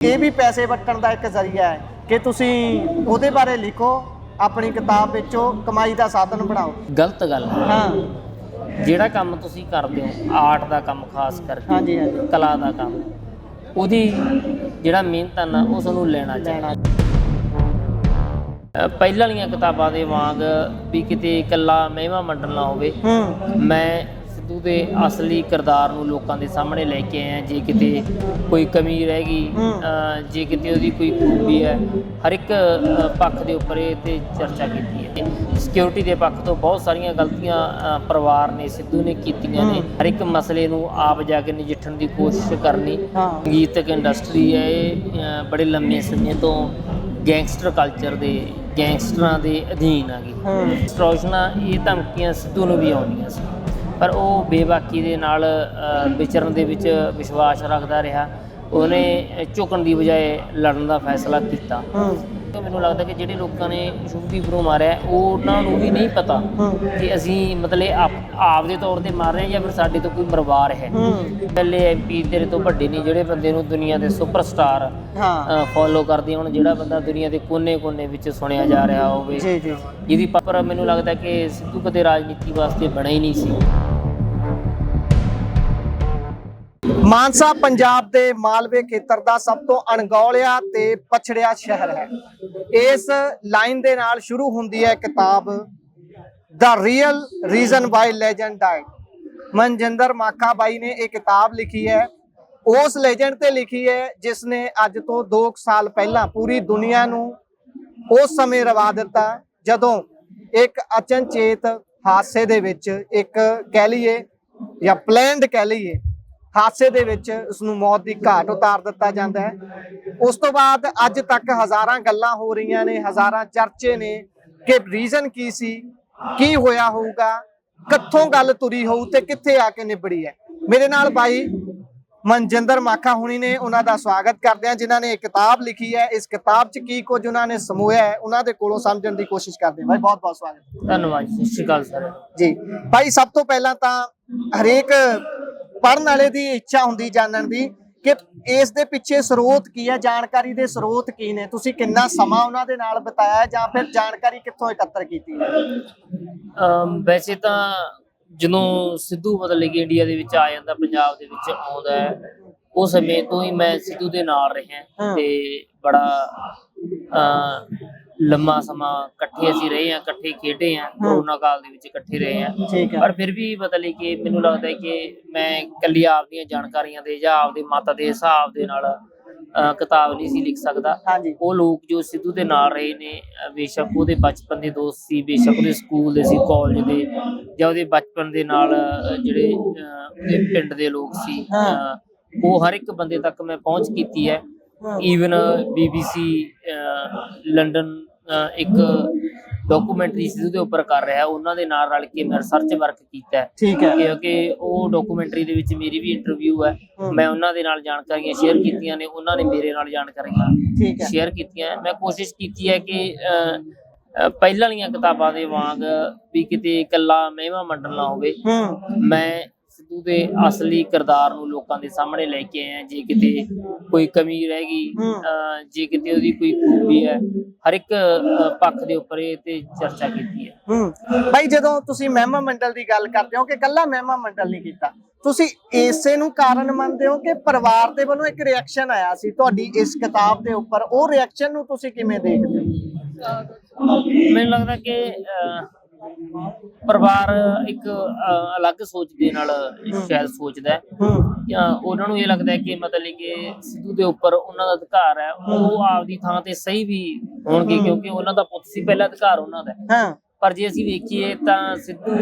ਇਹ ਵੀ ਪੈਸੇ ਵਟਣ ਦਾ ਇੱਕ ਜ਼ਰੀਆ ਹੈ ਕਿ ਤੁਸੀਂ ਉਹਦੇ ਬਾਰੇ ਲਿਖੋ ਆਪਣੀ ਕਿਤਾਬ ਵਿੱਚੋਂ ਕਮਾਈ ਦਾ ਸਾਧਨ ਬਣਾਓ। ਗਲਤ ਗੱਲ ਹੈ। ਹਾਂ। ਜਿਹੜਾ ਕੰਮ ਤੁਸੀਂ ਕਰਦੇ ਹੋ ਆਰਟ ਦਾ ਕੰਮ ਖਾਸ ਕਰਕੇ ਹਾਂਜੀ ਹਾਂਜੀ। ਕਲਾ ਦਾ ਕੰਮ ਉਹਦੀ ਜਿਹੜਾ ਮਿਹਨਤ ਨਾ ਉਸ ਨੂੰ ਲੈਣਾ ਚਾਹੀਦਾ। ਅ, ਪਹਿਲਾਂ ਵਾਲੀਆਂ ਕਿਤਾਬਾਂ ਦੇ ਵਾਂਗ ਵੀ ਕਿਤੇ ਇਕੱਲਾ ਮਹਿਮਾ ਮੰਡਲ ਨਾ ਹੋਵੇ। ਹੂੰ। ਮੈਂ ਸਿੱਧੂ ਦੇ ਅਸਲੀ ਕਿਰਦਾਰ ਨੂੰ ਲੋਕਾਂ ਦੇ ਸਾਹਮਣੇ ਲੈ ਕੇ ਆਇਆ ਜੇ ਕਿਤੇ ਕੋਈ ਕਮੀ ਰਹਿ ਗਈ ਜੇ ਕਿਤੇ ਉਹਦੀ ਕੋਈ ਖੂਬੀ ਹੈ ਹਰ ਇੱਕ ਪੱਖ ਦੇ ਉੱਪਰ ਇਹ ਤੇ ਚਰਚਾ ਕੀਤੀ ਹੈ। ਸਿਕਿਉਰਿਟੀ ਦੇ ਪੱਖ ਤੋਂ ਬਹੁਤ ਸਾਰੀਆਂ ਗਲਤੀਆਂ ਪਰਿਵਾਰ ਨੇ ਸਿੱਧੂ ਨੇ ਕੀਤੀਆਂ ਨੇ। ਹਰ ਇੱਕ ਮਸਲੇ ਨੂੰ ਆਪ ਜਾ ਕੇ ਨਜਿੱਠਣ ਦੀ ਕੋਸ਼ਿਸ਼ ਕਰਨੀ। ਸੰਗੀਤਕ ਇੰਡਸਟਰੀ ਹੈ ਇਹ ਬੜੇ ਲੰਮੇ ਸਮੇਂ ਤੋਂ ਗੈਂਗਸਟਰ ਕਲਚਰ ਦੇ ਗੈਂਗਸਟਰਾਂ ਦੇ ਅਧੀਨ ਆ ਗਈ। ਸਟ੍ਰੋਸ਼ਨਾ ਇਹ ਧਮਕੀਆਂ ਸਿੱਧੂ ਨੂੰ ਵੀ ਆਉਂਦੀਆਂ ਸੀ। ਪਰ ਉਹ ਬੇਬਾਕੀ ਦੇ ਨਾਲ ਵਿਚਰਨ ਦੇ ਵਿੱਚ ਵਿਸ਼ਵਾਸ ਰੱਖਦਾ ਰਿਹਾ। ਉਹਨੇ ਝੁਕਣ ਦੀ ਬਜਾਏ ਲੜਨ ਦਾ ਫੈਸਲਾ ਕੀਤਾ। ਤਾਂ ਮੈਨੂੰ ਲੱਗਦਾ ਕਿ ਜਿਹੜੇ ਲੋਕਾਂ ਨੇ ਸ਼ੁਭਦੀਪ ਨੂੰ ਮਾਰਿਆ ਉਹ ਉਹਨਾਂ ਨੂੰ ਵੀ ਨਹੀਂ ਪਤਾ ਕਿ ਅਸੀਂ ਮਤਲਬ ਆਪ ਆਪ ਦੇ ਤੌਰ ਤੇ ਮਾਰ ਰਹੇ ਜਾਂ ਫਿਰ ਸਾਡੇ ਤੋਂ ਕੋਈ ਮਰਵਾਰ ਹੈ। ਪਹਿਲੇ ਐਮਪੀ ਤੇਰੇ ਤੋਂ ਵੱਡੇ ਨਹੀਂ ਜਿਹੜੇ ਬੰਦੇ ਨੂੰ ਦੁਨੀਆ ਦੇ ਸੁਪਰਸਟਾਰ ਹਾਂ। ਫੋਲੋ ਕਰਦੇ ਹੋਣ ਜਿਹੜਾ ਬੰਦਾ ਦੁਨੀਆ ਦੇ ਕੋਨੇ-ਕੋਨੇ ਵਿੱਚ ਸੁਣਿਆ ਜਾ ਰਿਹਾ ਹੋਵੇ। ਜੀ ਜੀ। ਜਿਹਦੀ ਪਰ ਮੈਨੂੰ ਲੱਗਦਾ ਕਿ ਸਿੱਧੂ ਕਦੇ ਰਾਜਨੀਤੀ ਵਾਸਤੇ ਬਣਿਆ ਹੀ ਨਹੀਂ ਸੀ। ਮਾਨਸਾ ਪੰਜਾਬ ਦੇ ਮਾਲਵੇ ਖੇਤਰ ਦਾ ਸਭ ਤੋਂ ਅਣਗੌਲਿਆ ਤੇ ਪਛੜਿਆ ਸ਼ਹਿਰ ਹੈ। ਇਸ ਲਾਈਨ ਦੇ ਨਾਲ ਸ਼ੁਰੂ ਹੁੰਦੀ ਹੈ ਕਿਤਾਬ ਦਾ real reason why legend died Manjinder Makha ਬਾਈ ਨੇ ਇਹ ਕਿਤਾਬ ਲਿਖੀ ਹੈ। ਉਸ ਲੈਜੈਂਡ ਤੇ ਲਿਖੀ ਹੈ ਜਿਸ ਨੇ ਅੱਜ ਤੋਂ 2 ਸਾਲ ਪਹਿਲਾਂ ਪੂਰੀ ਦੁਨੀਆ ਨੂੰ ਉਸ ਸਮੇਂ ਰਵਾ ਦਿੱਤਾ, ਜਦੋਂ ਇੱਕ ਅਚਨਚੇਤ ਹਾਦਸੇ ਦੇ ਵਿੱਚ ਇੱਕ ਕਹਿ ਲਈਏ ਜਾਂ ਪਲੈਨਡ ਕਹਿ ਲਈਏ ਹਾਦਸੇ ਦੇ ਵਿੱਚ ਉਸ ਨੂੰ ਮੌਤ ਦੀ ਘਾਟ ਉਤਾਰ ਦਿੱਤਾ ਜਾਂਦਾ ਹੈ। ਉਸ ਤੋਂ ਬਾਅਦ ਅੱਜ ਤੱਕ ਹਜ਼ਾਰਾਂ ਗੱਲਾਂ ਹੋ ਰਹੀਆਂ ਨੇ ਹਜ਼ਾਰਾਂ ਚਰਚੇ ਨੇ ਕਿ ਰੀਜ਼ਨ ਕੀ ਸੀ ਕੀ ਹੋਇਆ ਹੋਊਗਾ ਕਿੱਥੋਂ ਗੱਲ ਤੁਰੀ ਹੋਊ ਤੇ ਕਿੱਥੇ ਆ ਕੇ ਨਿਬੜੀ ਹੈ। ਮੇਰੇ ਨਾਲ ਬਾਈ ਮਨਜਿੰਦਰ ਮਾਖਾ ਹੁਣੀ ਨੇ ਉਹਨਾਂ ਦਾ ਸਵਾਗਤ ਕਰਦੇ ਹਾਂ ਜਿਨ੍ਹਾਂ ਨੇ ਇਹ ਕਿਤਾਬ ਲਿਖੀ ਹੈ। ਇਸ ਕਿਤਾਬ 'ਚ ਕੀ ਕੁਝ ਉਹਨਾਂ ਨੇ ਸਮੋਇਆ ਹੈ ਉਹਨਾਂ ਦੇ ਕੋਲੋਂ ਸਮਝਣ ਦੀ ਕੋਸ਼ਿਸ਼ ਕਰਦੇ ਬਾਈ ਬਹੁਤ ਬਹੁਤ ਸਵਾਗਤ। ਧੰਨਵਾਦ ਸਤਿ ਸ਼੍ਰੀ ਅਕਾਲ ਸਰ। ਜੀ ਭਾਈ ਸਭ ਤੋਂ ਪਹਿਲਾਂ ਤਾਂ ਹਰੇਕ ਪੜਨ ਵਾਲੇ ਦੀ ਇੱਛਾ ਹੁੰਦੀ ਜਾਣਨ ਦੀ ਕਿ ਇਸ ਦੇ ਪਿੱਛੇ ਸਰੋਤ ਕੀ ਹੈ ਜਾਣਕਾਰੀ ਦੇ ਸਰੋਤ ਕੀ ਨੇ? ਤੁਸੀਂ ਕਿੰਨਾ ਸਮਾਂ ਉਹਨਾਂ ਦੇ ਨਾਲ ਬਿਤਾਇਆ ਜਾਂ ਫਿਰ ਜਾਣਕਾਰੀ ਕਿੱਥੋਂ ਇਕੱਤਰ ਕੀਤੀ? ਵੈਸੇ ਤਾਂ ਜਦੋਂ ਸਿੱਧੂ ਮਤਲਬ ਕਿ ਇੰਡੀਆ ਦੇ ਵਿੱਚ ਆ ਜਾਂਦਾ ਪੰਜਾਬ ਦੇ ਵਿੱਚ ਆਉਂਦਾ ਹੈ ਉਹ ਸਮੇਂ ਤੋਂ ਹੀ ਮੈਂ ਸਿੱਧੂ ਦੇ ਨਾਲ ਰਿਹਾ। ਤੇ ਬੜਾ ਲੰਮਾ ਸਮਾਂ ਇਕੱਠੇ ਅਸੀਂ ਰਹੇ ਹਾਂ ਇਕੱਠੇ ਖੇਡੇ ਹਾਂ ਕਰੋਨਾ ਕਾਲ ਦੇ ਵਿੱਚ ਇਕੱਠੇ ਰਹੇ ਠੀਕ ਹੈ। ਪਰ ਫਿਰ ਵੀ ਮਤਲਬ ਕਿ ਮੈਨੂੰ ਲੱਗਦਾ ਹੈ ਕਿ ਮੈਂ ਇਕੱਲੀ ਆਪਦੀਆਂ ਜਾਣਕਾਰੀਆਂ ਦੇ ਜਾਂ ਆਪਦੇ ਮਤ ਦੇ ਹਿਸਾਬ ਦੇ ਨਾਲ ਕਿਤਾਬ ਨਹੀਂ ਸੀ ਲਿਖ ਸਕਦਾ। ਹਾਂਜੀ। ਉਹ ਲੋਕ ਜੋ ਸਿੱਧੂ ਦੇ ਨਾਲ ਰਹੇ ਨੇ ਬੇਸ਼ੱਕ ਉਹਦੇ ਬਚਪਨ ਦੇ ਦੋਸਤ ਸੀ ਬੇਸ਼ੱਕ ਉਹਦੇ ਸਕੂਲ ਦੇ ਸੀ ਕਾਲਜ ਦੇ ਜਾਂ ਉਹਦੇ ਬਚਪਨ ਦੇ ਨਾਲ ਜਿਹੜੇ ਉਹਦੇ ਪਿੰਡ ਦੇ ਲੋਕ ਸੀ ਉਹ ਹਰ ਇੱਕ ਬੰਦੇ ਤੱਕ ਮੈਂ ਪਹੁੰਚ ਕੀਤੀ ਹੈ। ਈਵਨ ਬੀਬੀਸੀ ਲੰਡਨ ਇੱਕ ਡਾਕੂਮੈਂਟਰੀ ਸਿੱਧੂ ਦੇ ਉੱਪਰ ਕਰ ਰਿਹਾ। ਉਹਨਾਂ ਦੇ ਨਾਲ ਰਲ ਕੇ ਮੈਂ ਰਿਸਰਚ ਵਰਕ ਕੀਤਾ ਠੀਕ ਹੈ। ਕਿਉਂਕਿ ਉਹ ਡਾਕੂਮੈਂਟਰੀ ਦੇ ਵਿੱਚ ਮੇਰੀ ਵੀ ਇੰਟਰਵਿਊ ਹੈ। ਮੈਂ ਉਹਨਾਂ ਦੇ ਨਾਲ ਜਾਣਕਾਰੀਆਂ ਸ਼ੇਅਰ ਕੀਤੀਆਂ ਨੇ ਉਹਨਾਂ ਨੇ ਮੇਰੇ ਨਾਲ ਜਾਣਕਾਰੀਆਂ ਸ਼ੇਅਰ ਕੀਤੀਆਂ ਮੈਂ ਕੋਸ਼ਿਸ਼ ਕੀਤੀ ਹੈ ਕਿ ਪਹਿਲਾਂ ਵਾਲੀਆਂ ਕਿਤਾਬਾਂ ਦੇ ਵਾਂਗ ਵੀ ਕਿਤੇ ਇਕੱਲਾ ਮਹਿਮਾ ਮੰਡਲ ਨਾ ਹੋਵੇ। ਮੈਂ ਸਿੱਧੂ ਦੇ ਅਸਲੀ ਕਿਰਦਾਰ ਨੂੰ ਲੋਕਾਂ ਦੇ ਸਾਹਮਣੇ ਲੈ ਕੇ ਆਇਆ ਜੇ ਕਿਤੇ ਕੋਈ ਕਮੀ ਰਹਿ ਗਈ ਜੇ ਕਿਤੇ ਉਹਦੀ ਕੋਈ ਖੂਬੀ ਹੈ ਹਰ ਇੱਕ ਪੱਖ ਦੇ ਉੱਪਰ ਇਹ ਤੇ ਚਰਚਾ ਕੀਤੀ ਹੈ। ਹੂੰ। ਭਾਈ ਜਦੋਂ ਤੁਸੀਂ ਮਹਿਮਾ ਮੰਡਲ ਦੀ ਗੱਲ ਕਰਦੇ ਹੋ ਕਿ ਕੱਲਾ ਮਹਿਮਾ ਮੰਡਲ ਨਹੀਂ ਕੀਤਾ ਤੁਸੀਂ ਇਸੇ ਨੂੰ ਕਾਰਨ ਮੰਨਦੇ ਹੋ ਕਿ ਪਰਿਵਾਰ ਦੇ ਵੱਲੋਂ ਇੱਕ ਰਿਐਕਸ਼ਨ ਆਇਆ ਸੀ? ਤੁਹਾਡੀ ਇਸ ਕਿਤਾਬ ਦੇ ਉੱਪਰ ਉਹ ਰਿਐਕਸ਼ਨ ਨੂੰ ਤੁਸੀਂ ਕਿਵੇਂ ਦੇਖਦੇ ਹੋ? ਮੈਨੂੰ ਲੱਗਦਾ ਕਿ ਪਰਿਵਾਰ ਇੱਕ ਅਲੱਗ ਸੋਚ ਦੇ ਨਾਲ ਸ਼ਾਇਦ ਸੋਚਦਾ ਹੈ। ਹੂੰ। ਜਾਂ ਉਹਨਾਂ ਨੂੰ ਇਹ ਲੱਗਦਾ ਹੈ ਕਿ ਮਤਲਬ ਕਿ ਸਿੱਧੂ ਦੇ ਉੱਪਰ ਉਹਨਾਂ ਦਾ ਅਧਿਕਾਰ ਹੈ ਉਹ ਆਪਦੀ ਥਾਂ ਤੇ ਸਹੀ ਵੀ ਹੋਣਗੇ ਕਿਉਂਕਿ ਉਹਨਾਂ ਦਾ ਪੁੱਤ ਸੀ ਪਹਿਲਾ ਅਧਿਕਾਰ ਉਹਨਾਂ ਦਾ ਹੈ। ਹਾਂ। ਪਰ ਜੇ ਅਸੀਂ ਵੇਖੀਏ ਤਾਂ ਸਿੱਧੂ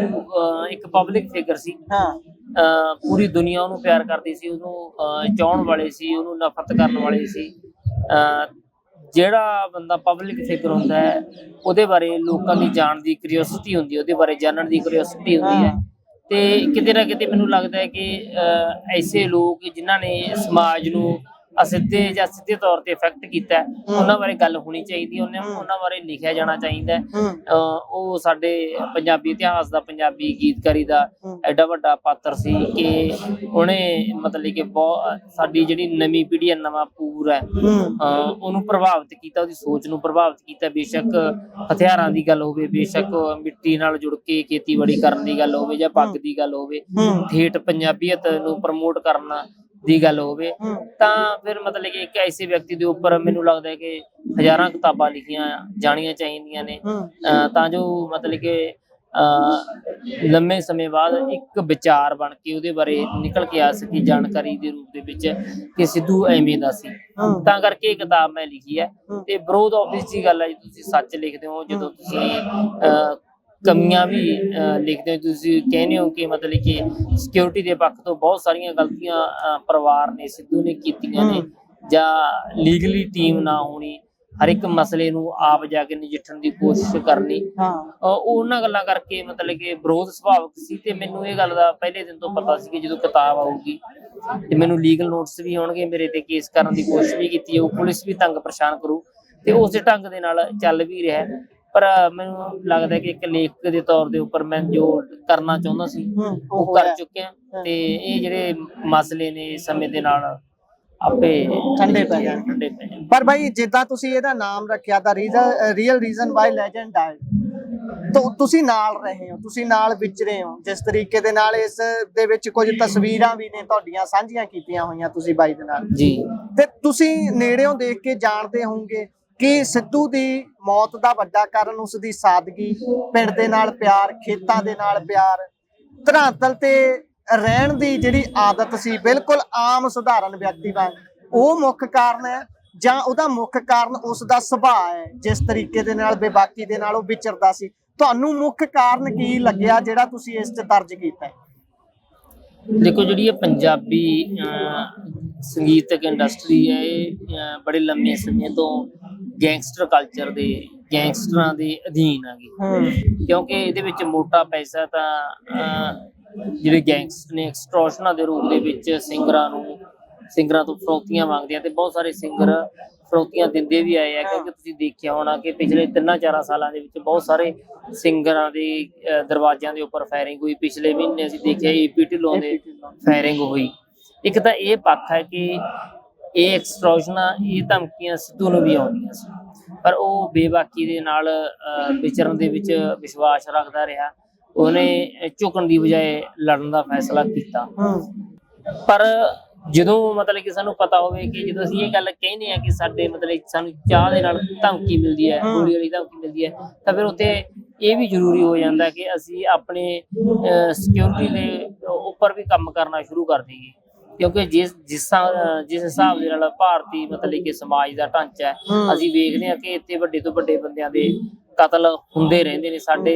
ਇੱਕ ਪਬਲਿਕ ਫਿਗਰ ਸੀ। ਹਾਂ। ਅਹ, ਪੂਰੀ ਦੁਨੀਆ ਉਹਨੂੰ ਪਿਆਰ ਕਰਦੀ ਸੀ ਉਹਨੂੰ ਅਹ, ਚਾਹਣ ਵਾਲੇ ਸੀ ਉਹਨੂੰ ਨਫ਼ਰਤ ਕਰਨ ਵਾਲੇ ਸੀ। ਅਹ, ਜਿਹੜਾ ਬੰਦਾ ਪਬਲਿਕ ਫਿਕਰ ਹੁੰਦਾ ਹੈ ਉਹਦੇ ਬਾਰੇ ਲੋਕਾਂ ਦੀ ਜਾਣ ਦੀ ਕਿਉਰਿਓਸਿਟੀ ਹੁੰਦੀ ਹੈ ਉਹਦੇ ਬਾਰੇ ਜਾਣਨ ਦੀ ਕਿਉਰਿਓਸਿਟੀ ਹੁੰਦੀ ਹੈ। ਤੇ ਕਿਤੇ ਨਾ ਕਿਤੇ ਮੈਨੂੰ ਲੱਗਦਾ ਹੈ ਕਿ ਅਹ, ਐਸੇ ਲੋਕ ਜਿਨ੍ਹਾਂ ਨੇ ਸਮਾਜ ਨੂੰ ਅਸਿੱਧੇ ਜਾਂ ਸਿੱਧੇ ਤੌਰ ਤੇ ਇਫੈਕਟ ਕੀਤਾ ਉਹਨਾਂ ਬਾਰੇ ਗੱਲ ਹੋਣੀ ਚਾਹੀਦੀ ਉਹਨਾਂ। ਉਹਨਾਂ ਬਾਰੇ ਲਿਖਿਆ ਜਾਣਾ ਚਾਹੀਦਾ ਉਹ ਸਾਡੇ ਪੰਜਾਬੀ ਇਤਿਹਾਸ ਦਾ ਪੰਜਾਬੀ ਗੀਤਕਾਰੀ ਦਾ। ਐਡਾ ਵੱਡਾ ਪਾਤਰ ਸੀ ਕਿ ਉਹਨੇ ਮਤਲਬ ਕਿ ਬਹੁਤ ਸਾਡੀ ਜਿਹੜੀ ਨਵੀਂ ਪੀੜ੍ਹੀ ਹੈ ਨਵਾਂ ਪੂਰ ਹੈ ਉਹਨੂੰ ਪ੍ਰਭਾਵਿਤ ਕੀਤਾ ਉਹਦੀ ਸੋਚ ਨੂੰ ਪ੍ਰਭਾਵਿਤ ਕੀਤਾ। ਬੇਸ਼ੱਕ ਹਥਿਆਰਾਂ ਦੀ ਗੱਲ ਹੋਵੇ ਬੇਸ਼ੱਕ ਮਿੱਟੀ ਨਾਲ ਜੁੜ ਕੇ ਖੇਤੀਬਾੜੀ ਕਰਨ ਦੀ ਗੱਲ ਹੋਵੇ ਜਾਂ ਪੱਗ ਦੀ ਗੱਲ ਹੋਵੇ ਠੇਠ ਪੰਜਾਬੀਅਤ ਨੂੰ ਪ੍ਰਮੋਟ ਕਰਨਾ ਦੀ ਗੱਲ ਹੋਵੇ ਤਾਂ ਫਿਰ ਮਤਲਬ ਕਿ ਇੱਕ ਐਸੇ ਵਿਅਕਤੀ ਦੇ ਉੱਪਰ ਮੈਨੂੰ ਲੱਗਦਾ ਹੈ ਕਿ ਹਜ਼ਾਰਾਂ ਕਿਤਾਬਾਂ ਲਿਖੀਆਂ ਜਾਣੀਆਂ ਚਾਹੀਦੀਆਂ ਨੇ। ਤਾਂ ਜੋ ਮਤਲਬ ਕਿ ਲੰਮੇ ਸਮੇਂ ਬਾਅਦ ਇੱਕ ਵਿਚਾਰ ਬਣ ਕੇ ਉਹਦੇ ਬਾਰੇ ਨਿਕਲ ਕੇ ਆ ਸਕੀ ਜਾਣਕਾਰੀ ਦੇ ਰੂਪ ਦੇ ਵਿੱਚ ਕਿ ਸਿੱਧੂ ਐਵੇਂ ਦਾ ਸੀ। ਤਾਂ ਕਰਕੇ ਇਹ ਕਿਤਾਬ ਮੈਂ ਲਿਖੀ ਹੈ। ਤੇ ਵਿਰੋਧ ਆਫਿਸ ਦੀ ਗੱਲ ਹੈ ਜੀ ਤੁਸੀਂ ਸੱਚ ਲਿਖਦੇ ਹੋ ਜਦੋਂ ਤੁਸੀਂ ਕਮੀਆਂ ਵੀ ਲਿਖਦੇ ਹੋ ਤੁਸੀਂ ਕਹਿੰਦੇ ਹੋ ਕਿ ਮਤਲਬ ਕਿ ਸਿਕਿਉਰਿਟੀ ਦੇ ਪੱਖ ਤੋਂ ਬਹੁਤ ਸਾਰੀਆਂ ਗਲਤੀਆਂ ਪਰਿਵਾਰ ਨੇ ਸਿੱਧੂ ਨੇ ਕੀਤੀਆਂ ਨੇ। ਜਾਂ ਲੀਗਲੀ ਟੀਮ ਨਾ ਹੋਣੀ ਹਰ ਇੱਕ ਮਸਲੇ ਨੂੰ ਆਪ ਜਾ ਕੇ ਨਜਿੱਠਣ ਦੀ ਕੋਸ਼ਿਸ਼ ਕਰਨੀ ਹਾਂ ਉਹਨਾਂ ਗੱਲਾਂ ਕਰਕੇ ਮਤਲਬ ਕਿ ਵਿਰੋਧ ਸੁਭਾਵਕ ਸੀ ਤੇ ਮੈਨੂੰ ਇਹ ਗੱਲ ਦਾ ਪਹਿਲੇ ਦਿਨ ਤੋਂ ਪਤਾ ਸੀ ਕਿ ਜਦੋਂ ਕਿਤਾਬ ਆਊਗੀ ਤੇ ਮੈਨੂੰ ਲੀਗਲ ਨੋਟਿਸ ਵੀ ਆਉਣਗੇ ਮੇਰੇ ਤੇ ਕੇਸ ਕਰਨ ਦੀ ਕੋਸ਼ਿਸ਼ ਵੀ ਕੀਤੀ ਜਾਊ ਪੁਲਿਸ ਵੀ ਤੰਗ ਪਰੇਸ਼ਾਨ ਕਰੂ ਤੇ ਉਸੇ ਢੰਗ ਦੇ ਨਾਲ ਚੱਲ ਵੀ ਰਿਹਾ। ਪਰ ਮੈਨੂੰ ਲੱਗਦਾ ਕਿ ਇੱਕ ਲੇਖਕ ਦੇ ਤੌਰ ਦੇ ਉੱਪਰ ਮੈਂ ਜੋ ਕਰਨਾ ਚਾਹੁੰਦਾ ਸੀ ਉਹ ਕਰ ਚੁੱਕਿਆ। ਤੇ ਇਹ ਜਿਹੜੇ ਮਸਲੇ ਨੇ ਸਮੇਂ ਦੇ ਨਾਲ ਆਪੇ ਠੰਡੇ ਪੈ ਜਾਣਗੇ। ਠੰਡੇ ਪੈ ਜਾਣਗੇ ਪਰ ਭਾਈ ਜਿੱਦਾਂ ਤੁਸੀਂ ਇਹਦਾ ਨਾਮ ਰੱਖਿਆ the real reason why legend died ਤਾਂ ਤੁਸੀਂ ਨਾਲ ਰਹੇ ਹੋ ਤੁਸੀਂ ਨਾਲ ਵਿਚਰੇ ਹੋ। ਜਿਸ ਤਰੀਕੇ ਦੇ ਨਾਲ ਇਸ ਦੇ ਵਿੱਚ ਕੁਝ ਤਸਵੀਰਾਂ ਵੀ ਨੇ ਤੁਹਾਡੀਆਂ ਸਾਂਝੀਆਂ ਕੀਤੀਆਂ ਹੋਈਆਂ ਤੁਸੀਂ ਬਾਈ ਦੇ ਨਾਲ। ਜੀ। ਤੇ ਤੁਸੀਂ ਨੇੜਿਓਂ ਦੇਖ ਕੇ ਜਾਣਦੇ ਹੋਵੋਗੇ ਕਿ ਸਿੱਧੂ ਦੀ ਮੌਤ ਦਾ ਵੱਡਾ ਕਾਰਨ ਉਸ ਦੀ ਸਾਦਗੀ ਪਿੰਡ ਦੇ ਨਾਲ ਪਿਆਰ ਖੇਤਾਂ ਦੇ ਨਾਲ ਪਿਆਰ ਧਰਾਤਲ ਤੇ ਰਹਿਣ ਦੀ ਜਿਹੜੀ ਆਦਤ ਸੀ ਬਿਲਕੁਲ ਆਮ ਸਧਾਰਨ ਵਿਅਕਤੀ ਵਾਂਗ ਉਹ ਮੁੱਖ ਕਾਰਨ ਹੈ ਜਾਂ ਉਹਦਾ ਮੁੱਖ ਕਾਰਨ ਉਸ ਦਾ ਸੁਭਾਅ ਹੈ ਜਿਸ ਤਰੀਕੇ ਦੇ ਨਾਲ ਬੇਬਾਕੀ ਦੇ ਨਾਲ ਉਹ ਵਿਚਰਦਾ ਸੀ ਤੁਹਾਨੂੰ ਮੁੱਖ ਕਾਰਨ ਕੀ ਲੱਗਿਆ ਜਿਹੜਾ ਤੁਸੀਂ ਇਸ 'ਚ ਦਰਜ ਕੀਤਾ ਹੈ? ਦੇਖੋ ਜਿਹੜੀ ਇਹ ਪੰਜਾਬੀ ਅਹ, ਸੰਗੀਤਕ ਇੰਡਸਟਰੀ ਹੈ ਇਹ ਬੜੇ ਲੰਮੇ ਸਮੇਂ ਤੋਂ ਗੈਂਗਸਟਰ ਕਲਚਰ ਦੇ ਗੈਂਗਸਟਰਾਂ ਦੇ ਅਧੀਨ ਆ ਗਈ ਕਿਉਂਕਿ ਇਹਦੇ ਵਿੱਚ ਮੋਟਾ ਪੈਸਾ ਤਾਂ ਜਿਹੜੇ ਗੈਂਗਸਟਰ ਨੇ ਐਕਸਟ੍ਰੋਸ਼ਨਾਂ ਦੇ ਰੂਪ ਦੇ ਵਿੱਚ ਸਿੰਗਰਾਂ ਨੂੰ ਸਿੰਗਰਾਂ ਤੋਂ ਫਰੋਤੀਆਂ ਮੰਗਦੇ ਆ ਤੇ ਬਹੁਤ ਸਾਰੇ ਸਿੰਗਰ ਫਰੋਤੀਆਂ ਦਿੰਦੇ ਵੀ ਆਏ ਆ ਕਿਉਂਕਿ ਤੁਸੀਂ ਦੇਖਿਆ ਹੋਣਾ ਕਿ ਪਿਛਲੇ 3-4 ਸਾਲਾਂ ਦੇ ਵਿੱਚ ਬਹੁਤ ਸਾਰੇ ਸਿੰਗਰਾਂ ਦੇ ਦਰਵਾਜ਼ਿਆਂ ਦੇ ਉੱਪਰ ਫਾਇਰਿੰਗ ਹੋਈ। ਪਿਛਲੇ ਮਹੀਨੇ ਅਸੀਂ ਦੇਖਿਆ ਏਪੀ ਢਿੱਲੋਂ ਦੇ ਫਾਇਰਿੰਗ ਹੋਈ। ਇੱਕ ਤਾਂ ਇਹ ਪੱਖ ਹੈ ਕਿ ਇਹ ਐਕਸਟ੍ਰੋਸ਼ਨਾਂ ਇਹ ਧਮਕੀਆਂ ਸਿੱਧੂ ਨੂੰ ਵੀ ਆਉਂਦੀਆਂ ਸੀ। ਪਰ ਉਹ ਬੇਬਾਕੀ ਦੇ ਨਾਲ ਵਿਚਰਨ ਦੇ ਵਿੱਚ ਵਿਸ਼ਵਾਸ ਰੱਖਦਾ ਰਿਹਾ। ਉਹਨੇ ਝੁਕਣ ਦੀ ਬਜਾਏ ਲੜਨ ਦਾ ਫੈਸਲਾ ਕੀਤਾ। ਪਰ ਜਦੋਂ ਮਤਲਬ ਕਿ ਸਾਨੂੰ ਪਤਾ ਹੋਵੇ ਕਿ ਜਦੋਂ ਅਸੀਂ ਇਹ ਗੱਲ ਕਹਿੰਦੇ ਆ ਕਿ ਸਾਡੇ ਮਤਲਬ ਸਾਨੂੰ ਚਾਹ ਦੇ ਨਾਲ ਧਮਕੀ ਮਿਲਦੀ ਹੈ। ਗੋਲੀ ਵਾਲੀ ਧਮਕੀ ਮਿਲਦੀ ਹੈ ਤਾਂ ਫਿਰ ਉੱਥੇ ਇਹ ਵੀ ਜ਼ਰੂਰੀ ਹੋ ਜਾਂਦਾ ਕਿ ਅਸੀਂ ਆਪਣੇ ਸਿਕਿਉਰਿਟੀ ਦੇ ਉੱਪਰ ਵੀ ਕੰਮ ਕਰਨਾ ਸ਼ੁਰੂ ਕਰ ਦਈਏ। ਕਿਉਂਕਿ ਜਿਸ ਜਿਸ ਜਿਸ ਹਿਸਾਬ ਦੇ ਨਾਲ ਭਾਰਤੀ ਮਤਲਬ ਕਿ ਸਮਾਜ ਦਾ ਢਾਂਚਾ ਹੈ। ਅਸੀਂ ਵੇਖਦੇ ਹਾਂ ਕਿ ਇੱਥੇ ਵੱਡੇ ਤੋਂ ਵੱਡੇ ਬੰਦਿਆਂ ਦੇ ਕਤਲ ਹੁੰਦੇ ਰਹਿੰਦੇ ਨੇ। ਸਾਡੇ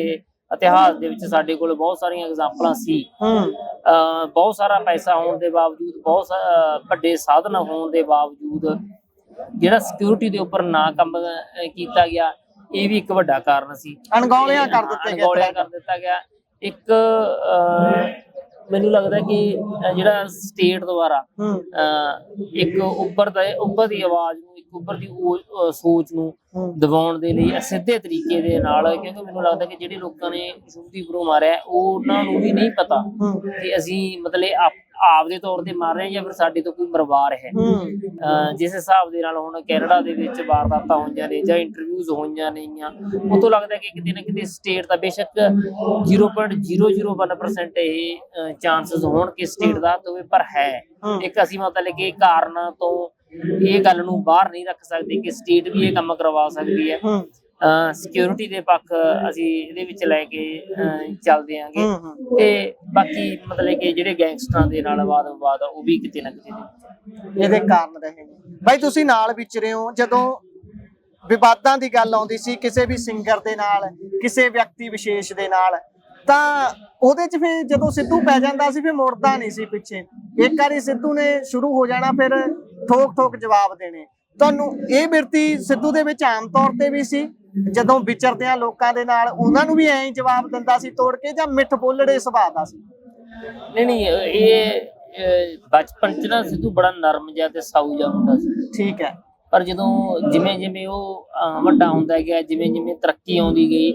ਇਤਿਹਾਸ ਦੇ ਵਿੱਚ ਸਾਡੇ ਕੋਲ ਬਹੁਤ ਸਾਰੀਆਂ ਐਗਜ਼ਾਮਪਲਾਂ ਸੀ। ਬਹੁਤ ਸਾਰਾ ਪੈਸਾ ਹੋਣ ਦੇ ਬਾਵਜੂਦ ਬਹੁਤ ਵੱਡੇ ਸਾਧਨ ਹੋਣ ਦੇ ਬਾਵਜੂਦ ਜਿਹੜਾ ਸਿਕਿਉਰਿਟੀ ਦੇ ਉੱਪਰ ਨਾ ਕੰਮ ਕੀਤਾ ਗਿਆ ਇਹ ਵੀ ਇੱਕ ਵੱਡਾ ਕਾਰਨ ਸੀ। ਅਣਗੌਲਿਆਂ ਕਰ ਦਿੱਤੇ ਗਏ ਅਣਗੌਲਿਆਂ ਕਰ ਦਿੱਤਾ ਗਿਆ। ਇੱਕ ਮੈਨੂੰ ਲੱਗਦਾ ਕਿ ਜਿਹੜਾ ਸਟੇਟ ਦੁਆਰਾ ਇੱਕ ਉੱਪਰ ਦਾ ਉੱਪਰ ਦੀ ਆਵਾਜ਼ ਨੂੰ ਇੱਕ ਉੱਪਰ ਦੀ ਸੋਚ ਨੂੰ ਦਬਾਉਣ ਦੇ ਲਈ ਸਿੱਧੇ ਤਰੀਕੇ ਦੇ ਨਾਲ ਕਿਉਂਕਿ ਮੈਨੂੰ ਲੱਗਦਾ ਕਿ ਜਿਹੜੇ ਲੋਕਾਂ ਨੇ ਸ਼ੁਭਦੀਪੁਰੋਂ ਮਾਰਿਆ ਉਹ ਉਹਨਾਂ ਨੂੰ ਵੀ ਨਹੀਂ ਪਤਾ ਕਿ ਅਸੀਂ ਮਤਲਬ ਆਪ ਆਪ ਦੇ ਤੌਰ ਤੇ ਮਾਰ ਰਹੇ ਜਾਂ ਫਿਰ ਸਾਡੇ ਤੋਂ ਕੋਈ ਮਰਵਾ ਰਿਹਾ ਹੈ? ਜਿਸ ਹਿਸਾਬ ਦੇ ਨਾਲ ਹੁਣ ਕੈਨੇਡਾ ਦੇ ਵਿੱਚ ਵਾਰਦਾਤਾਂ ਹੋਈਆਂ ਨੇ ਜਾਂ ਇੰਟਰਵਿਊਜ਼ ਹੋਈਆਂ ਨੇਗੀਆਂ ਉਹ ਤੋਂ ਲੱਗਦਾ ਕਿ ਕਿਤੇ ਨਾ ਕਿਤੇ ਸਟੇਟ ਦਾ ਬੇਸ਼ੱਕ 0.001% ਇਹ ਚਾਂਸਸ ਹੋਣ ਕਿ ਸਟੇਟ ਦਾ ਹੋਵੇ ਪਰ ਹੈ। ਇੱਕ ਅਸੀਂ ਮਤਲਬ ਕਿ ਕਾਰਨ ਤੋਂ ਇਹ ਗੱਲ ਨੂੰ ਬਾਹਰ ਨਹੀਂ ਰੱਖ ਸਕਦੇ ਕਿ ਸਟੇਟ ਵੀ ਇਹ ਕੰਮ ਕਰਵਾ ਸਕਦੀ ਹੂੰ। ਸਿਕਿਉਰਿਟੀ ਦੇ ਪੱਖ ਅਸੀਂ ਇਹਦੇ ਵਿੱਚ ਲੈ ਕੇ ਚੱਲਦੇ ਆਂਗੇ। ਤੇ ਬਾਕੀ ਮਤਲਬ ਕਿ ਜਿਹੜੇ ਗੈਂਗਸਟਰਾਂ ਦੇ ਨਾਲ ਵਾਦ ਵਿਵਾਦ ਆ ਉਹ ਵੀ ਕਿਤੇ ਨਾ ਕਿਤੇ ਇਹਦੇ ਕਾਰਨ ਰਹੇ ਨੇ। ਬਾਈ ਤੁਸੀਂ ਨਾਲ ਵਿਚਰੇ ਹੋ। ਜਦੋਂ ਵਿਵਾਦਾਂ ਦੀ ਗੱਲ ਆਉਂਦੀ ਸੀ ਕਿਸੇ ਵੀ ਸਿੰਗਰ ਦੇ ਨਾਲ ਕਿਸੇ ਵਿਅਕਤੀ ਵਿਸ਼ੇਸ਼ ਦੇ ਨਾਲ ਤਾਂ ਉਹਦੇ ਚ ਫਿਰ ਜਦੋਂ ਸਿੱਧੂ ਪੈ ਜਾਂਦਾ ਸੀ ਫਿਰ ਮੁੜਦਾ ਨਹੀਂ ਸੀ ਪਿੱਛੇ। ਇੱਕ ਵਾਰੀ ਸਿੱਧੂ ਨੇ ਸ਼ੁਰੂ ਹੋ ਜਾਣਾ ਫਿਰ ਠੋਕ ਠੋਕ ਜਵਾਬ ਦੇਣੇ। ਤੁਹਾਨੂੰ ਇਹ ਬਿਰਤੀ ਸਿੱਧੂ ਦੇ ਵਿੱਚ ਆਮ ਤੌਰ ਤੇ ਵੀ ਸੀ? ਜਦੋਂ ਵਿਚਰਦਿਆਂ ਲੋਕਾਂ ਦੇ ਨਾਲ ਉਹਨਾਂ ਨੂੰ ਵੀ ਐਂ ਜਵਾਬ ਦਿੰਦਾ ਸੀ ਤੋੜ ਕੇ ਜਾਂ ਮਿੱਠ ਬੋਲੜੇ ਸੁਭਾਅ ਦਾ ਸੀ? ਨਹੀਂ ਨਹੀਂ ਇਹ ਬਚਪਨ ਚ ਨਾ ਸਿੱਧੂ ਬੜਾ ਨਰਮ ਜਿਹਾ ਤੇ ਸਾਊ ਜਿਹਾ ਹੁੰਦਾ ਸੀ। ਠੀਕ ਹੈ। ਪਰ ਜਦੋਂ ਜਿਵੇਂ ਜਿਵੇਂ ਉਹ ਵੱਡਾ ਹੁੰਦਾ ਗਿਆ ਜਿਵੇਂ ਜਿਵੇਂ ਤਰੱਕੀ ਆਉਂਦੀ ਗਈ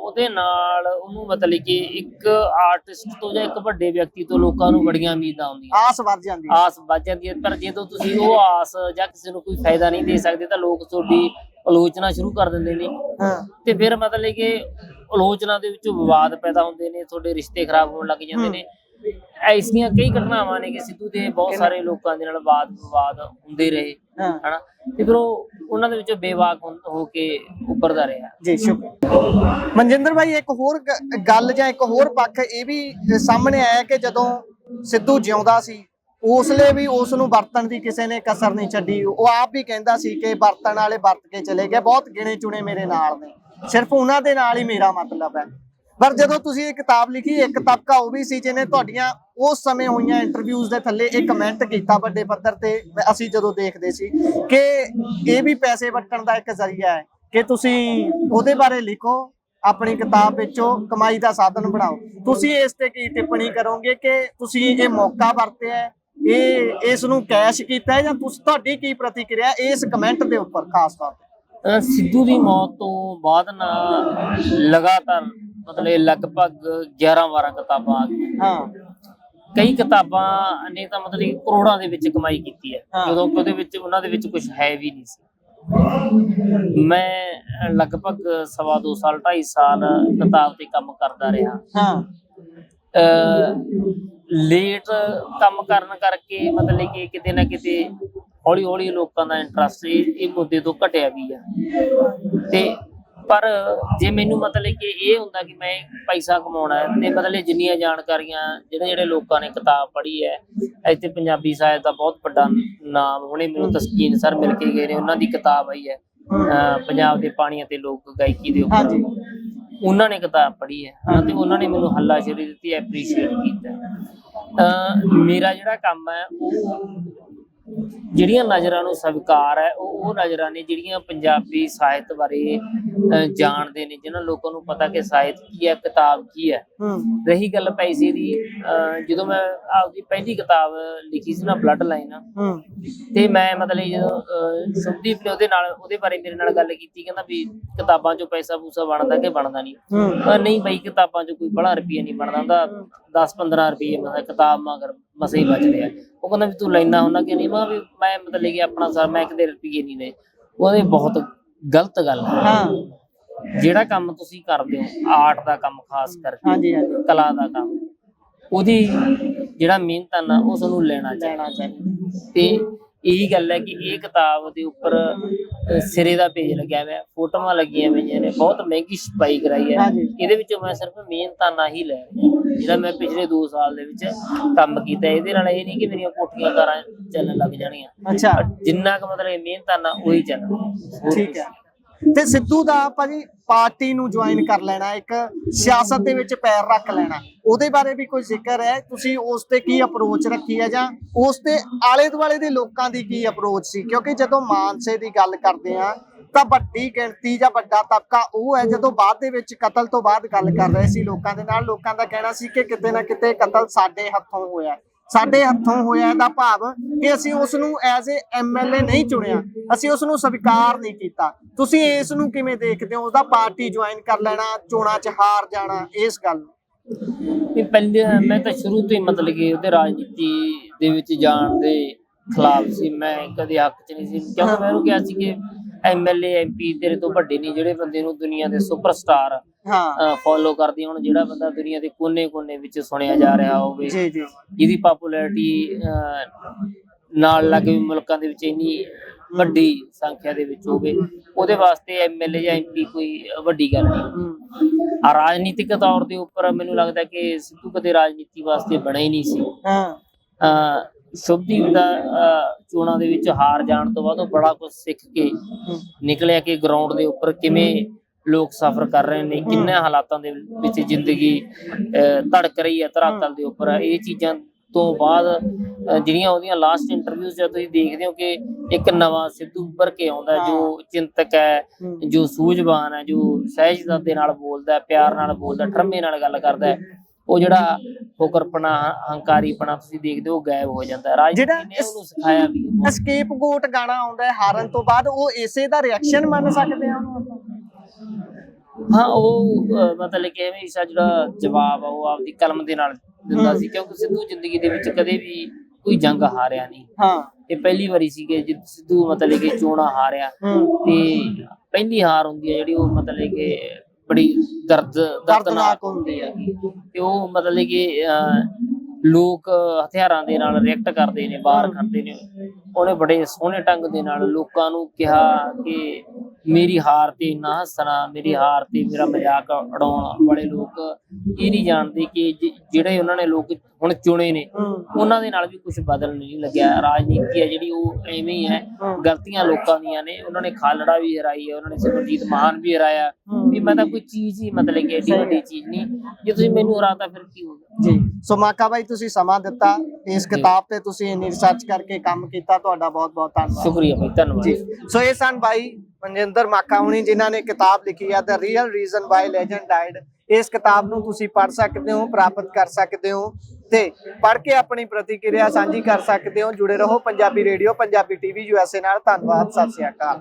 ਉਹਦੇ ਨਾਲ ਉਹਨੂੰ ਮਤਲਬ ਕਿ ਇੱਕ ਆਰਟਿਸਟ ਤੋਂ ਜਾਂ ਇੱਕ ਵੱਡੇ ਵਿਅਕਤੀ ਤੋਂ ਲੋਕਾਂ ਨੂੰ ਬੜੀਆਂ ਉਮੀਦਾਂ ਆਉਂਦੀਆਂ। ਆਸ ਵੱਧ ਜਾਂਦੀ ਹੈ। ਆਸ ਵੱਜ ਜਾਂਦੀ ਹੈ ਪਰ ਜਦੋਂ ਤੁਸੀਂ ਉਹ ਆਸ ਜਾਂ ਕਿਸੇ ਨੂੰ ਕੋਈ ਫਾਇਦਾ ਨਹੀਂ ਦੇ ਸਕਦੇ ਤਾਂ ਲੋਕ ਤੁਹਾਡੀ ਆਲੋਚਨਾ ਸ਼ੁਰੂ ਕਰ ਦਿੰਦੇ ਨੇ। ਹਾਂ। ਤੇ ਫਿਰ ਮਤਲਬ ਕਿ ਆਲੋਚਨਾ ਦੇ ਵਿੱਚੋਂ ਵਿਵਾਦ ਪੈਦਾ ਹੁੰਦੇ ਨੇ ਤੁਹਾਡੇ ਰਿਸ਼ਤੇ ਖਰਾਬ ਹੋਣ ਲੱਗ ਜਾਂਦੇ ਨੇ। ਐਸੀਆਂ ਕਈ ਘਟਨਾਵਾਂ ਨੇ ਕਿ ਸਿੱਧੂ ਦੇ ਬਹੁਤ ਸਾਰੇ ਲੋਕਾਂ ਦੇ ਨਾਲ ਵਾਦ ਵਿਵਾਦ ਹੁੰਦੇ ਰਹੇ ਹਨਾ? ਤੇ ਫਿਰ ਉਹ ਉਹਨਾਂ ਦੇ ਵਿੱਚੋਂ ਬੇਵਾਕ ਹੋ- ਕੇ ਉੱਭਰਦਾ ਰਿਹਾ। ਜੀ ਸ਼ੁਕਰ। ਮਨਜਿੰਦਰ ਭਾਈ ਇੱਕ ਹੋਰ ਗੱਲ ਜਾਂ ਇੱਕ ਹੋਰ ਪੱਖ ਇਹ ਵੀ ਸਾਹਮਣੇ ਆਇਆ ਕਿ ਜਦੋਂ ਸਿੱਧੂ ਜਿਉਂਦਾ ਸੀ ਉਸਲੇ ਵੀ ਉਸ ਨੂੰ ਵਰਤਣ ਦੀ ਕਿਸੇ ਨੇ ਕਸਰ ਨਹੀਂ ਛੱਡੀ। ਉਹ ਆਪ ਵੀ ਕਹਿੰਦਾ ਸੀ ਕਿ ਵਰਤਣ ਵਾਲੇ ਵਰਤ ਕੇ ਚਲੇ ਗਏ। ਬਹੁਤ ਗਿਣੇ ਚੁਣੇ ਮੇਰੇ ਨਾਲ ਨੇ। ਸਿਰਫ ਉਹਨਾਂ ਦੇ ਨਾਲ ਹੀ ਮੇਰਾ ਮਤਲਬ ਹੈ। ਪਰ ਜਦੋਂ ਤੁਸੀਂ ਇਹ ਕਿਤਾਬ ਲਿਖੀ, ਇੱਕ ਤਬਕਾ ਉਹ ਵੀ ਸੀ ਜਿਹਨੇ ਤੁਹਾਡੀਆਂ ਉਸ ਸਮੇਂ ਹੋਈਆਂ ਇੰਟਰਵਿਊਜ਼ ਦੇ ਥੱਲੇ ਇਹ ਕਮੈਂਟ ਕੀਤਾ ਵੱਡੇ ਪੱਧਰ ਤੇ ਅਸੀਂ ਜਦੋਂ ਦੇਖਦੇ ਸੀ ਕਿ ਇਹ ਵੀ ਪੈਸੇ ਵਟਣ ਦਾ ਇੱਕ ਜ਼ਰੀਆ ਹੈ ਕਿ ਤੁਸੀਂ ਉਹਦੇ ਬਾਰੇ ਲਿਖੋ, ਆਪਣੀ ਕਿਤਾਬ ਵਿੱਚੋਂ, ਕਮਾਈ ਦਾ ਸਾਧਨ ਬਣਾਓ। ਤੁਸੀਂ ਇਸ ਤੇ ਕੀ ਟਿੱਪਣੀ ਕਰੋਗੇ ਕਿ ਤੁਸੀਂ ਇਹ ਮੌਕਾ ਵਰਤਿਆ ਇਹ ਇਸ ਨੂੰ ਕੈਸ਼ ਕੀਤਾ ਜਾਂ ਤੁਸੀਂ ਤੁਹਾਡੀ ਕੀ ਪ੍ਰਤੀਕਿਰਿਆ ਇਸ ਕਮੈਂਟ ਦੇ ਉੱਪਰ ਖਾਸ ਤੌਰ ਤੇ? ਸਿੱਧੂ ਦੀ ਮੌਤ ਤੋਂ ਬਾਅਦ ਨਾ ਲਗਾਤਾਰ ਮਤਲਬ ਲਗਭਗ 11 12 ਕਿਤਾਬਾਂ ਆ ਗਈਆਂ। ਹਾਂ। ਕਈ ਕਿਤਾਬਾਂ ਨੇ ਤਾਂ ਮਤਲਬ ਕਰੋੜਾਂ ਦੇ ਵਿੱਚ ਕਮਾਈ ਕੀਤੀ ਹੈ। ਜਦੋਂ ਉਹਦੇ ਵਿੱਚ ਉਹਨਾਂ ਦੇ ਵਿੱਚ ਕੁਝ ਹੈ ਵੀ ਨਹੀਂ ਸੀ। ਮੈਂ ਲਗਭਗ ਸਵਾ ਦੋ ਸਾਲ 2.5 ਸਾਲ ਕਿਤਾਬ ਤੇ ਕੰਮ ਕਰਦਾ ਰਿਹਾ। ਹਾਂ। ਲੇਟ ਕੰਮ ਕਰਨ ਕਰਕੇ ਮਤਲਬ ਕਿ ਕਿਤੇ ਨਾ ਕਿਤੇ ਹੌਲੀ ਹੌਲੀ ਲੋਕਾਂ ਦਾ ਇੰਟਰਸਟ ਇਹ ਮੁੱਦੇ ਤੋਂ ਘਟਿਆ ਵੀ ਆ। ਤੇ ਪਰ ਜੇ ਮੈਨੂੰ ਮਤਲਬ ਕਿ ਇਹ ਹੁੰਦਾ ਕਿ ਮੈਂ ਪੈਸਾ ਕਮਾਉਣਾ ਹੈ ਤੇ ਮਤਲਬ ਜਿੰਨੀਆਂ ਜਾਣਕਾਰੀਆਂ ਜਿਹੜੇ ਜਿਹੜੇ ਲੋਕਾਂ ਨੇ ਕਿਤਾਬ ਪੜ੍ਹੀ ਹੈ, ਇੱਥੇ ਪੰਜਾਬੀ ਸਾਹਿਤ ਦਾ ਬਹੁਤ ਵੱਡਾ ਨਾਮ ਹੁਣੇ ਮੈਨੂੰ ਤਸਕੀਨ ਸਰ ਮਿਲ ਕੇ ਗਏ ਨੇ, ਉਹਨਾਂ ਦੀ ਕਿਤਾਬ ਆਈ ਹੈ ਪੰਜਾਬ ਦੇ ਪਾਣੀਆਂ ਅਤੇ ਲੋਕ ਗਾਇਕੀ ਦੇ ਉੱਪਰ। ਉਹਨਾਂ ਨੇ ਕਿਤਾਬ ਪੜ੍ਹੀ ਹੈ, ਹਾਂ, ਤੇ ਉਹਨਾਂ ਨੇ ਮੈਨੂੰ ਹੱਲਾਸ਼ੇਰੀ ਦਿੱਤੀ ਐਪਰੀਸ਼ੀਏਟ ਕੀਤਾ। ਅ ਮੇਰਾ ਜਿਹੜਾ ਕੰਮ ਹੈ, ਉਹ ਜਿਹੜੀਆਂ ਨਜ਼ਰਾਂ ਨੂੰ ਸਵੀਕਾਰ ਹੈ ਉਹ ਉਹ ਨਜ਼ਰਾਂ ਨੇ ਜਿਹੜੀਆਂ ਪੰਜਾਬੀ ਸਾਹਿਤ ਬਾਰੇ ਜਾਣਦੇ ਨੇ ਜਿਨ੍ਹਾਂ ਲੋਕਾਂ ਨੂੰ ਪਤਾ ਕਿ ਸਾਹਿਤ ਕੀ ਹੈ ਕਿਤਾਬ ਕੀ ਹੈ। ਰਹੀ ਗੱਲ ਪੈਸੇ ਦੀ ਜਦੋਂ ਮੈਂ ਆਪਦੀ ਪਹਿਲੀ ਕਿਤਾਬ ਲਿਖੀ ਸੀ ਨਾ ਬਲੱਡ ਲਾਈਨ ਤੇ ਮੈਂ ਮਤਲਬ ਜਦੋਂ ਸੁਖਦੀਪ ਨੇ ਉਹਦੇ ਨਾਲ ਉਹਦੇ ਬਾਰੇ ਮੇਰੇ ਨਾਲ ਗੱਲ ਕੀਤੀ ਕਹਿੰਦਾ ਵੀ ਕਿਤਾਬਾਂ 'ਚੋਂ ਪੈਸਾ ਪੂਸਾ ਬਣਦਾ ਕਿ ਬਣਦਾ ਨਹੀਂ। ਨਹੀਂ ਬਈ ਕਿਤਾਬਾਂ 'ਚੋਂ ਕੋਈ ਬੜਾ ਰੁਪਈਆ ਨਹੀਂ ਬਣਦਾ ਹੁੰਦਾ 10-15 ਰੁਪਏ ਮਤਲਬ ਕਿਤਾਬ ਮਗਰ ਮਸੇ ਹੀ ਬਚਦੇ ਆ ਉਹ ਕਹਿੰਦਾ ਵੀ ਤੂੰ ਲੈਣਾ ਹੁੰਦਾ ਕਿ ਨਹੀਂ? ਮੈਂ ਵੀ ਮੈਂ ਮਤਲਬ ਕਿ ਆਪਣਾ ਸਰ ਮੈਂ ਕਿਤੇ ਰੁਪਈਏ ਨਹੀਂ ਲਏ ਉਹਦੇ ਬਹੁਤ ਗਲਤ ਗੱਲ ਹੈ। ਹਾਂ। ਜਿਹੜਾ ਕੰਮ ਤੁਸੀਂ ਕਰਦੇ ਹੋ ਆਰਟ ਦਾ ਕੰਮ ਖਾਸ ਕਰਕੇ ਹਾਂਜੀ ਹਾਂਜੀ। ਕਲਾ ਦਾ ਕੰਮ ਉਹਦੀ ਜਿਹੜਾ ਮਿਹਨਤ ਆ ਨਾ ਲੈਣਾ ਚਾਹੀਦਾ। ਲੈਣਾ ਚਾਹੀਦਾ। ਤੇ ਇਹੀ ਗੱਲ ਹੈ ਕਿ ਇਹ ਕਿਤਾਬ ਦੇ ਉੱਪਰ ਸਿਰੇ ਦਾ ਪੇਜ ਲੱਗਿਆ ਹੋਇਆ ਹੈ, ਫੋਟੋਆਂ ਲੱਗੀਆਂ ਹੋਈਆਂ ਨੇ ਬਹੁਤ ਮਹਿੰਗੀ ਛਪਾਈ ਕਰਾਈ ਹੈ। ਇਹਦੇ ਵਿੱਚੋਂ ਮੈਂ ਸਿਰਫ ਮਿਹਨਤਾਨਾ ਹੀ ਲੈ ਰਿਹਾ। ਜਿਹੜਾ ਮੈਂ ਪਿਛਲੇ 2 ਸਾਲ ਦੇ ਵਿੱਚ ਕੰਮ ਕੀਤਾ ਇਹਦੇ ਨਾਲ ਇਹ ਨਹੀਂ ਕਿ ਮੇਰੀਆਂ ਕੋਠੀਆਂ ਕਾਰਾਂ ਚੱਲਣ ਲੱਗ ਜਾਣੀਆਂ। ਅੱਛਾ। ਜਿੰਨਾ ਕੁ ਮਤਲਬ ਮਿਹਨਤਾਨਾ ਉਹੀ ਚੱਲਣਾ। ਠੀਕ ਹੈ। ਤੇ ਸਿੱਧੂ ਦਾ ਭਾਜੀ ਪਾਰਟੀ ਨੂੰ ਜੁਆਇਨ ਕਰ ਲੈਣਾ, ਇੱਕ ਸਿਆਸਤ ਦੇ ਵਿੱਚ ਪੈਰ ਰੱਖ ਲੈਣਾ। ਉਹਦੇ ਬਾਰੇ ਵੀ ਕੋਈ ਜ਼ਿਕਰ ਹੈ? ਤੁਸੀਂ ਉਸ ਤੇ ਕੀ ਅਪਰੋਚ ਰੱਖੀ ਹੈ ਜਾਂ ਉਸ ਤੇ ਆਲੇ ਦੁਆਲੇ ਦੇ ਲੋਕਾਂ ਦੀ ਕੀ ਅਪਰੋਚ ਸੀ? ਕਿਉਂਕਿ ਜਦੋਂ ਮਾਨਸੇ ਦੀ ਗੱਲ ਕਰਦੇ ਆ ਤਾਂ ਵੱਡੀ ਗਿਣਤੀ ਜਾਂ ਵੱਡਾ ਤਬਕਾ ਉਹ ਹੈ ਜਦੋਂ ਬਾਅਦ ਦੇ ਵਿੱਚ ਕਤਲ ਤੋਂ ਬਾਅਦ ਗੱਲ ਕਰ ਰਹੇ ਸੀ ਲੋਕਾਂ ਦੇ ਨਾਲ। ਲੋਕਾਂ ਦਾ ਕਹਿਣਾ ਸੀ ਕਿ ਕਿਤੇ ਨਾ ਕਿਤੇ ਕਤਲ ਸਾਡੇ ਹੱਥੋਂ ਹੋਇਆ। ਸਾਡੇ ਹੱਥੋਂ ਹੋਇਆ ਦਾ ਭਾਵ ਕਿ ਅਸੀਂ ਉਸ ਨੂੰ ਐਜ਼ ਏ ਐਮਐਲਏ ਨਹੀਂ ਚੁਣਿਆ। ਅਸੀਂ ਉਸ ਨੂੰ ਸਵੀਕਾਰ ਨਹੀਂ ਕੀਤਾ। ਤੁਸੀਂ ਇਸ ਨੂੰ ਕਿਵੇਂ ਦੇਖਦੇ ਹੋ? ਉਹਦਾ ਪਾਰਟੀ ਜੁਆਇਨ ਕਰ ਲੈਣਾ, ਚੋਣਾਂ 'ਚ ਹਾਰ ਜਾਣਾ, ਇਸ ਗੱਲ ਨੂੰ? ਵੀ ਪਹਿਲੇ ਮੈਂ ਤਾਂ ਸ਼ੁਰੂ ਤੋਂ ਹੀ ਮਤਲਬ ਕਿ ਉਹਦੇ ਰਾਜਨੀਤੀ ਦੇ ਵਿੱਚ ਜਾਣ ਦੇ ਖਿਲਾਫ ਸੀ। ਮੈਂ ਕਦੇ ਹੱਕ 'ਚ ਨਹੀਂ ਸੀ। ਕਿਉਂਕਿ ਮੈਂ ਕਿਹਾ ਸੀ ਕਿ ਐਮਐਲਏ ਐਮਪੀ ਤੇਰੇ ਤੋਂ ਵੱਡੇ ਨਹੀਂ ਜਿਹੜੇ ਬੰਦੇ ਨੂੰ ਦੁਨੀਆ ਦੇ ਸੁਪਰਸਟਾਰ ਹਾਂ। ਫੋਲੋ ਕਰਦੇ ਹੋਣ ਜਿਹੜਾ ਬੰਦਾ ਦੁਨੀਆ ਦੇ ਕੋਨੇ-ਕੋਨੇ ਵਿੱਚ ਸੁਣਿਆ ਜਾ ਰਿਹਾ ਹੋਵੇ ਜੀ ਜੀ। ਜਿਹਦੀ ਪਾਪੂਲੈਰਿਟੀ ਨਾਲ ਲੱਗੇ ਮੁਲਕਾਂ ਦੇ ਵਿੱਚ ਇੰਨੀ ਵੱਡੀ ਸੰਖਿਆ ਦੇ ਵਿੱਚ ਹੋਵੇ ਉਹਦੇ ਵਾਸਤੇ ਐਮਐਲਏ ਜਾਂ ਐਮਪੀ ਕੋਈ ਵੱਡੀ ਗੱਲ ਨਹੀਂ। ਆ ਰਾਜਨੀਤਿਕ ਤੌਰ ਦੇ ਉੱਪਰ ਮੈਨੂੰ ਲੱਗਦਾ ਕਿ ਸਿੱਧੂ ਕਦੇ ਰਾਜਨੀਤੀ ਵਾਸਤੇ ਬਣਾ ਹੀ ਨਹੀਂ ਸੀ। ਹਾਂ। ਸ਼ੁਭਦੀਪ ਦਾ ਚੋਣਾਂ ਦੇ ਵਿੱਚ ਹਾਰ ਜਾਣ ਤੋਂ ਬਾਅਦ ਉਹ ਬੜਾ ਕੁਝ ਸਿੱਖ ਕੇ। ਨਿਕਲਿਆ ਕਿ ਗਰਾਊਂਡ ਦੇ ਉੱਪਰ ਕਿਵੇਂ ਲੋਕ ਸਫ਼ਰ ਕਰ ਰਹੇ ਨੇ ਕਿੰਨੇ ਹਾਲਾਤਾਂ ਦੇ ਵਿੱਚ ਜ਼ਿੰਦਗੀ ਧੜਕ ਰਹੀ ਹੈ ਧਰਾਤਲ ਦੇ ਉੱਪਰ ਇਹ ਚੀਜ਼ਾਂ ਤੋਂ ਬਾਅਦ ਜਿਹੜੀਆਂ ਉਹਦੀਆਂ ਲਾਸਟ ਇੰਟਰਵਿਊਜ਼ ਜਦ ਤੁਸੀਂ ਦੇਖਦੇ ਹੋ ਕਿ ਇੱਕ ਨਵਾਂ ਸਿੱਧੂ ਉੱਭਰ ਕੇ ਆਉਂਦਾ ਜੋ ਚਿੰਤਕ ਹੈ। ਜੋ ਸੂਝਵਾਨ ਹੈ ਜੋ ਸਹਿਜਤਾ ਦੇ ਨਾਲ ਬੋਲਦਾ ਪਿਆਰ ਨਾਲ ਬੋਲਦਾ ਠਰਮੇ ਨਾਲ ਗੱਲ ਕਰਦਾ ਉਹ ਜਿਹੜਾ ਫੋਕਰਪਣਾ ਹੰਕਾਰੀਪਣਾ ਤੁਸੀਂ ਦੇਖਦੇ ਹੋ ਗਾਇਬ ਹੋ ਜਾਂਦਾ ਰਾਜਨੀਤੀ ਨੇ ਉਹਨੂੰ ਸਿਖਾਇਆ ਵੀ। ਐਸਕੇਪ ਗੋਟ ਗਾਣਾ ਆਉਂਦਾ ਹੈ ਹਾਰਨ ਤੋਂ ਬਾਅਦ ਉਹ ਇਸੇ ਦਾ ਰਿਐਕਸ਼ਨ ਮੰਨ ਸਕਦੇ ਆ ਉਹਨੂੰ ਆਪਾਂ? ਹਾਂ ਉਹ ਅਹ, ਮਤਲਬ ਕਿ ਹਮੇਸ਼ਾ ਜਿਹੜਾ ਜਵਾਬ ਆ ਉਹ ਆਪਦੀ ਕਲਮ ਦੇ ਨਾਲ ਦਿੰਦਾ ਸੀ ਕਿਉਂਕਿ ਸਿੱਧੂ ਜ਼ਿੰਦਗੀ ਦੇ ਵਿੱਚ ਕਦੇ ਵੀ ਕੋਈ ਜੰਗ ਹਾਰਿਆ ਨਹੀਂ। ਹਾਂ। ਇਹ ਪਹਿਲੀ ਵਾਰੀ ਸੀ ਕਿ ਜਦ ਸਿੱਧੂ ਮਤਲਬ ਕਿ ਚੋਣਾਂ ਹਾਰਿਆ ਹੂੰ। ਤੇ ਪਹਿਲੀ ਹਾਰ ਹੁੰਦੀ ਹੈ ਜਿਹੜੀ ਉਹ ਮਤਲਬ ਕਿ ਬੜੀ ਦਰਦ ਦਰਦਨਾਕ ਹੁੰਦੀ ਹੈ ਤੇ ਉਹ ਮਤਲਬ ਕਿ ਅਹ, ਲੋਕ ਹਥਿਆਰਾਂ ਦੇ ਨਾਲ ਰਿਐਕਟ ਕਰਦੇ ਨੇ ਬਾਹਰ ਕਰਦੇ ਨੇ। ਉਹਨੇ ਬੜੇ ਸੋਹਣੇ ਢੰਗ ਦੇ ਨਾਲ ਲੋਕਾਂ ਨੂੰ ਕਿਹਾ ਕਿ ਮੇਰੀ ਹਾਰ ਤੇ ਨਾ ਹੱਸਣਾ ਮੇਰੀ ਹਾਰ ਤੇ ਮੇਰਾ ਮਜ਼ਾਕ ਉਡਾਉਣ। ਵਾਲੇ ਲੋਕ ਇਹ ਨਹੀਂ ਜਾਣਦੇ ਕਿ ਜ- ਜਿਹੜੇ ਉਹਨਾਂ ਨੇ ਲੋਕ ਹੁਣ ਚੁਣੇ ਨੇ ਉਹਨਾਂ ਦੇ ਨਾਲ ਵੀ ਕੁਝ ਬਦਲ ਨਹੀਂ ਲੱਗਿਆ। ਰਾਜਨੀਤੀ ਹੈ ਜਿਹੜੀ ਉਹ ਐਵੇਂ ਹੀ ਹੈ। ਗਲਤੀਆਂ ਲੋਕਾਂ ਦੀਆਂ ਨੇ। ਉਹਨਾਂ ਨੇ ਖਾਲੜਾ ਵੀ ਹਰਾਈ ਹੈ ਉਹਨਾਂ ਨੇ ਸਿਮਰਜੀਤ ਮਾਨ ਵੀ ਹਰਾਇਆ। ਵੀ ਮੈਂ ਤਾਂ ਕੋਈ ਚੀਜ਼ ਹੀ ਮਤਲਬ ਕਿ ਸਹੀ ਵੱਡੀ ਚੀਜ਼ ਨਹੀਂ। ਜੇ ਤੁਸੀਂ ਮੈਨੂੰ ਹਰਾਤਾ ਫਿਰ ਕੀ ਹੋਊਗਾ ਜੀ। ਸੋ ਮਾਕਾ ਬਾਈ ਤੁਸੀਂ ਸਮਾਂ ਦਿੱਤਾ। ਇਸ ਕਿਤਾਬ ਤੇ ਤੁਸੀਂ ਇੰਨੀ ਰਿਸਰਚ ਕਰਕੇ ਕੰਮ ਕੀਤਾ। ਤੁਹਾਡਾ ਬਹੁਤ ਬਹੁਤ ਧੰਨਵਾਦ। ਸ਼ੁਕਰੀਆ ਭਾਈ ਧੰਨਵਾਦ। ਜੀ। ਸੋ ਇਹ ਸਨ ਭਾਈ ਮਨਜਿੰਦਰ ਮਾਕਾ ਹੁਣੀ ਜਿਨ੍ਹਾਂ ਨੇ ਕਿਤਾਬ ਲਿਖੀ ਹੈ the real reason why legend died ਇਸ ਕਿਤਾਬ ਨੂੰ ਤੁਸੀਂ ਪੜ੍ਹ ਸਕਦੇ ਹੋ, ਪ੍ਰਾਪਤ ਕਰ ਸਕਦੇ ਹੋ ਤੇ ਪੜ੍ਹ ਕੇ ਆਪਣੀ ਪ੍ਰਤੀਕਿਰਿਆ ਸਾਂਝੀ ਕਰ ਸਕਦੇ ਹੋ। ਜੁੜੇ ਰਹੋ Punjabi radio, Punjabi TV USA ਨਾਲ। ਧੰਨਵਾਦ, ਸਤਿ ਸ਼੍ਰੀ ਅਕਾਲ।